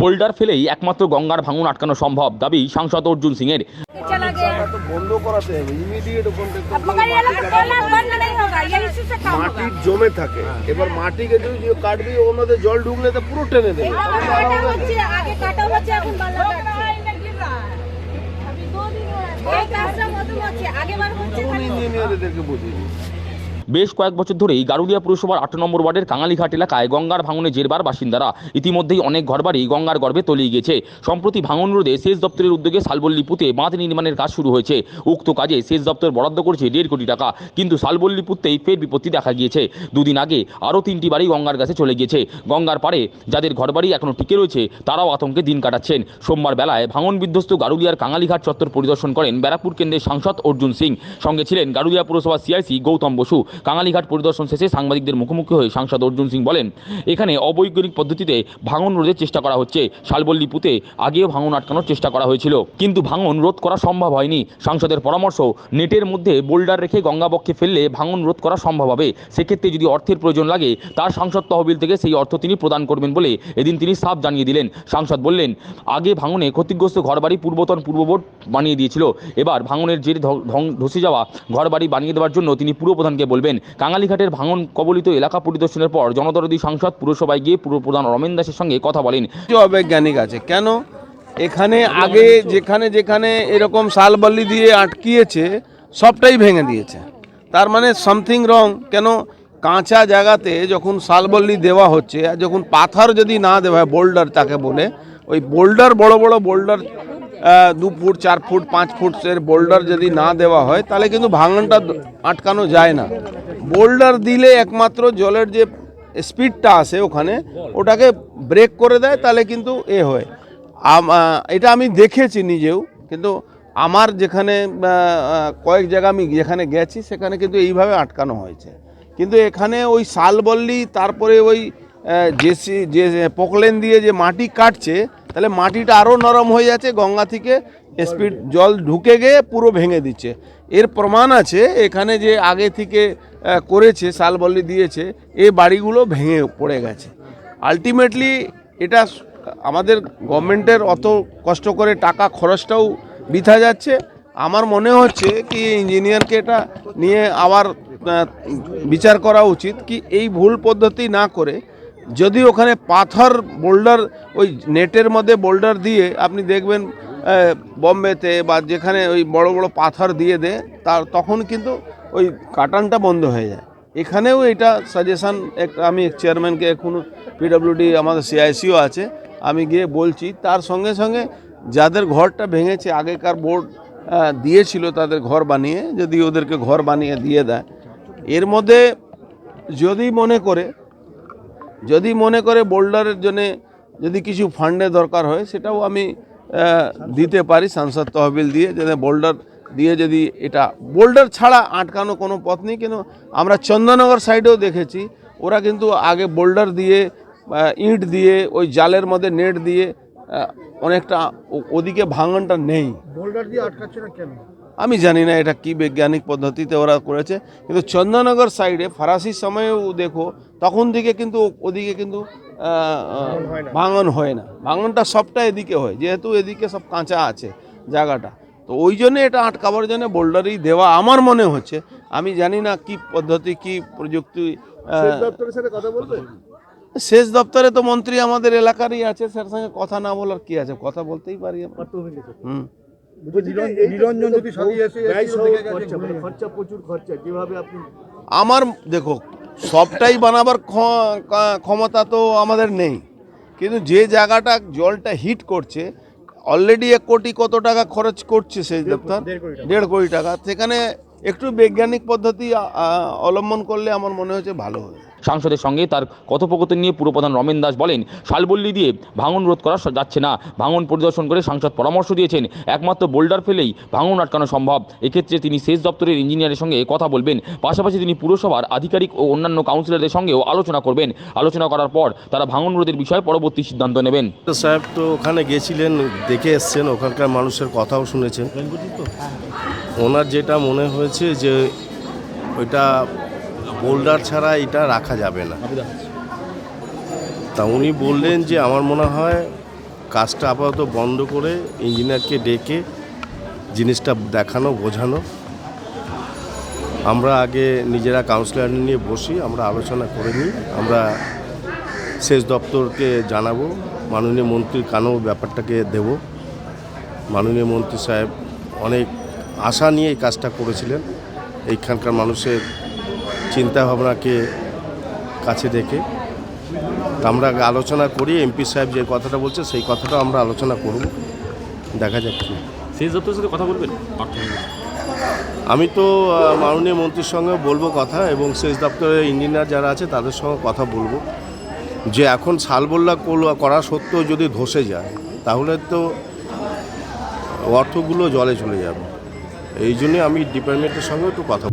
Boulder ফেলেই একমাত্র গঙ্গার ভাঙন আটকানো সম্ভব দাবি সাংসদ অর্জুন সিং এর মাটি জমে থাকে। এবার মাটিকে যদি জল ঢুকলে পুরো টেনে বেশ কয়েক বছর ধরেই গারুলিয়া পুরসভার আট নম্বর ওয়ার্ডের কাঙালিঘাট এলাকায় গঙ্গার ভাঙনে জেরবার বাসিন্দারা ইতিমধ্যেই অনেক ঘরবাড়ি গঙ্গার গর্ভে তলিয়ে গেছে। সম্প্রতি ভাঙন রোধে সেচ দপ্তরের উদ্যোগে শালবল্লী পুঁতে বাঁধ নির্মাণের কাজ শুরু হয়েছে। উক্ত কাজে সেচ দপ্তর বরাদ্দ করছে দেড় কোটি টাকা, কিন্তু শালবল্লী পুঁততেই ফের বিপত্তি দেখা গিয়েছে। দুদিন আগে আরও তিনটি বাড়ি গঙ্গার কাছে চলে গিয়েছে গঙ্গার পাড়ে যাদের ঘরবাড়ি এখনও টিকে রয়েছে, তারাও আতঙ্কে দিন কাটাচ্ছেন। সোমবার বেলায় ভাঙন বিধ্বস্ত গারুলিয়ার কাঙালিঘাট চত্বর পরিদর্শন করেন ব্যারাকপুর কেন্দ্রের সাংসদ অর্জুন সিং। সঙ্গে ছিলেন গারুলিয়া পুরসভার সিআইসি গৌতম বসু। কাঙালিঘাট পরিদর্শন শেষে সাংবাদিকদের মুখোমুখি হয়ে সাংসদ অর্জুন সিং বলেন, এখানে অবৈজ্ঞানিক পদ্ধতিতে ভাঙন রোধের চেষ্টা করা হচ্ছে। শালবল্লী পুঁতে আগেও ভাঙন আটকানোর চেষ্টা করা হয়েছিল। কিন্তু ভাঙন রোধ করা সম্ভব হয়নি। সাংসদের পরামর্শ, নেটের মধ্যে বোল্ডার রেখে গঙ্গাবক্ষে ফেললে ভাঙন রোধ করা সম্ভব হবে। সেক্ষেত্রে যদি অর্থের প্রয়োজন লাগে, তার সাংসদ তহবিল থেকে সেই অর্থ তিনি প্রদান করবেন বলে এদিন তিনি সাফ জানিয়ে দিলেন। সাংসদ বললেন, আগে ভাঙনে ক্ষতিগ্রস্ত ঘরবাড়ি পূর্বতন পূর্ববোর্ড বানিয়ে দিয়েছিল। এবার ভাঙনের জেরে ধসে যাওয়া ঘরবাড়ি বানিয়ে দেওয়ার জন্য তিনি পুরপ্রধানকে বলবেন। কাঙালিঘাটের ভাঙন কবলিত এলাকা পরিদর্শনের পর জনদরদি সাংসদ পুরসভায় গিয়ে পুরপ্রধান রমেন দাসের সঙ্গে কথা বলেন। অবৈজ্ঞানিক আছে কেন? এখানে আগে যেখানে যেখানে এরকম শালবল্লি দিয়ে আটকিয়েছে, সবটাই ভেঙে দিয়েছে। তার মানে সামথিং রং কেন? কাঁচা জায়গাতে যখন শালবল্লি দেওয়া হচ্ছে, আর যখন পাথর যদি না দেওয়া হয় বোল্ডার তাকে বলে, ওই বোল্ডার বড় বড় বোল্ডার দু ফুট, চার ফুট, পাঁচ ফুটের বোল্ডার যদি না দেওয়া হয়, তাহলে কিন্তু ভাঙনটা আটকানো যায় না। বোল্ডার দিলে একমাত্র জলের যে স্পিডটা আসে ওখানে, ওটাকে ব্রেক করে দেয়, তাহলে কিন্তু এ হয়। এটা আমি দেখেছি নিজেও, কিন্তু আমার যেখানে কয়েক জায়গা আমি যেখানে গেছি, সেখানে কিন্তু এইভাবে আটকানো হয়েছে। কিন্তু এখানে ওই শালবল্লি, তারপরে ওই জেসি যে পোকলেন দিয়ে যে মাটি কাটছে, তাহলে মাটিটা আরও নরম হয়ে যাচ্ছে, গঙ্গা থেকে স্পিড জল ঢুকে গিয়ে পুরো ভেঙে দিচ্ছে। এর প্রমাণ আছে, এখানে যে আগে থেকে করেছে, শালবল্লি দিয়েছে এই বাড়িগুলো ভেঙে পড়ে গেছে। আলটিমেটলি এটা আমাদের গভর্নমেন্টের অত কষ্ট করে টাকা খরচটাও বৃথা যাচ্ছে। আমার মনে হচ্ছে কি ইঞ্জিনিয়ারকে এটা নিয়ে আবার বিচার করা উচিত, কি এই ভুল পদ্ধতি না করে যদি ওখানে পাথর, বোল্ডার, ওই নেটের মধ্যে বোল্ডার দিয়ে আপনি দেখবেন বম্বেতে বা যেখানে ওই বড় বড় পাথর দিয়ে দেয়, তার তখন কিন্তু ওই কাটানটা বন্ধ হয়ে যায়। এখানেও এটা সাজেশান একটা আমি চেয়ারম্যানকে এখন পিডব্লিউডি আমাদের সিআইসিও আছে, আমি গিয়ে বলছি, তার সঙ্গে সঙ্গে যাদের ঘরটা ভেঙেছে, আগেকার বোর্ড দিয়েছিল তাদের ঘর বানিয়ে, যদি ওদেরকে ঘর বানিয়ে দিয়ে দেয়, এর মধ্যে যদি মনে করে যদি মনে করে বোল্ডারের জন্য যদি কিছু ফান্ডের দরকার হয়, সেটাও আমি দিতে পারি সাংসদ তহবিল দিয়ে যাতে বোল্ডার দিয়ে যদি এটা, বোল্ডার ছাড়া আটকানো কোনো পথ নেই, কিন্তু আমরা চন্দননগর সাইডেও দেখেছি, ওরা কিন্তু আগে বোল্ডার দিয়ে ইট দিয়ে, ওই জালের মধ্যে নেট দিয়ে অনেকটা ওদিকে ভাঙনটা নেই। আমি জানি না এটা কি বৈজ্ঞানিক পদ্ধতিতে ওরা করেছে কিন্তু চন্দননগর সাইডে ফরাসির সময়েও দেখো তখন থেকে কিন্তু ওদিকে কিন্তু ভাঙন হয় না। ভাঙনটা সবটা এদিকে হয় যেহেতু এদিকে সব কাঁচা আছে জায়গাটা। তো ওই জন্য এটা আটকাবার জন্য বোল্ডারই দেওয়া আমার মনে হচ্ছে। আমি জানি না কি পদ্ধতি কি প্রযুক্তি সেচ দপ্তরে তো মন্ত্রী আমাদের এলাকারই আছে স্যার সঙ্গে কথা না বলার কি আছে? কথা বলতেই পারি হুম। নিরঞ্জন যদি খরচা প্রচুর খরচা যেভাবে আপনি আমার দেখো সবটাই বানাবার ক্ষমতা তো আমাদের নেই। কিন্তু যে জায়গাটা জলটা হিট করছে অলরেডি এক কোটি কত টাকা খরচ করছে সেই দপ্তর? দেড় কোটি টাকা। সেখানে একটু বৈজ্ঞানিক পদ্ধতি অবলম্বন করলে আমার মনে হচ্ছে ভালো হবে। সাংসদের সঙ্গে তার কথোপকথন নিয়ে পুরপ্রধান রমেন দাস বলেন শালবল্লি দিয়ে ভাঙন রোধ করা যাচ্ছে না। ভাঙন পরিদর্শন করে সাংসদ পরামর্শ দিয়েছেন একমাত্র বোল্ডার ফেলেই ভাঙন আটকানো সম্ভব। এক্ষেত্রে তিনি সেচ দপ্তরের ইঞ্জিনিয়ারের সঙ্গে কথা বলবেন। পাশাপাশি তিনি পুরসভার আধিকারিক ও অন্যান্য কাউন্সিলরদের সঙ্গেও আলোচনা করবেন। আলোচনা করার পর তারা ভাঙন রোধের বিষয়ে পরবর্তী সিদ্ধান্ত নেবেন। তো সাহেব তো ওখানে গেছিলেন দেখে এসছেন ওখানকার মানুষের কথাও শুনেছেন। ওনার যেটা মনে হয়েছে যে ওইটা বোল্ডার ছাড়া এটা রাখা যাবে না। তা উনি বললেন যে আমার মনে হয় কাজটা আপাতত বন্ধ করে ইঞ্জিনিয়ারকে ডেকে জিনিসটা দেখানো, বোঝানো। আমরা আগে নিজেরা কাউন্সিলার নিয়ে বসি, আমরা আলোচনা করে নিই, আমরা সেচ দপ্তরকে জানাব, মাননীয় মন্ত্রীর কানেও ব্যাপারটাকে দেব। মাননীয় মন্ত্রী সাহেব অনেক আশা নিয়ে এই কাজটা করেছিলেন। এইখানকার মানুষের চিন্তা ভাবনাকে কাছে দেখে। আমরা আলোচনা করি এমপি সাহেব যে কথাটা বলছে সেই কথাটা আমরা আলোচনা করব। দেখা যাক কি। সেচ দপ্তরের সাথে কথা বলবেন? আমি তো মাননীয় মন্ত্রীর সঙ্গে বলব কথা এবং সেচ দপ্তরের ইঞ্জিনিয়ার যারা আছে তাদের সঙ্গে কথা বলব। যে এখন সালবল্লা করা সত্ত্বেও যদি ধসে যায় তাহলে তো অর্থগুলো জলে চলে যাবে। এই জন্যে আমি ডিপার্টমেন্টের সঙ্গে একটু কথা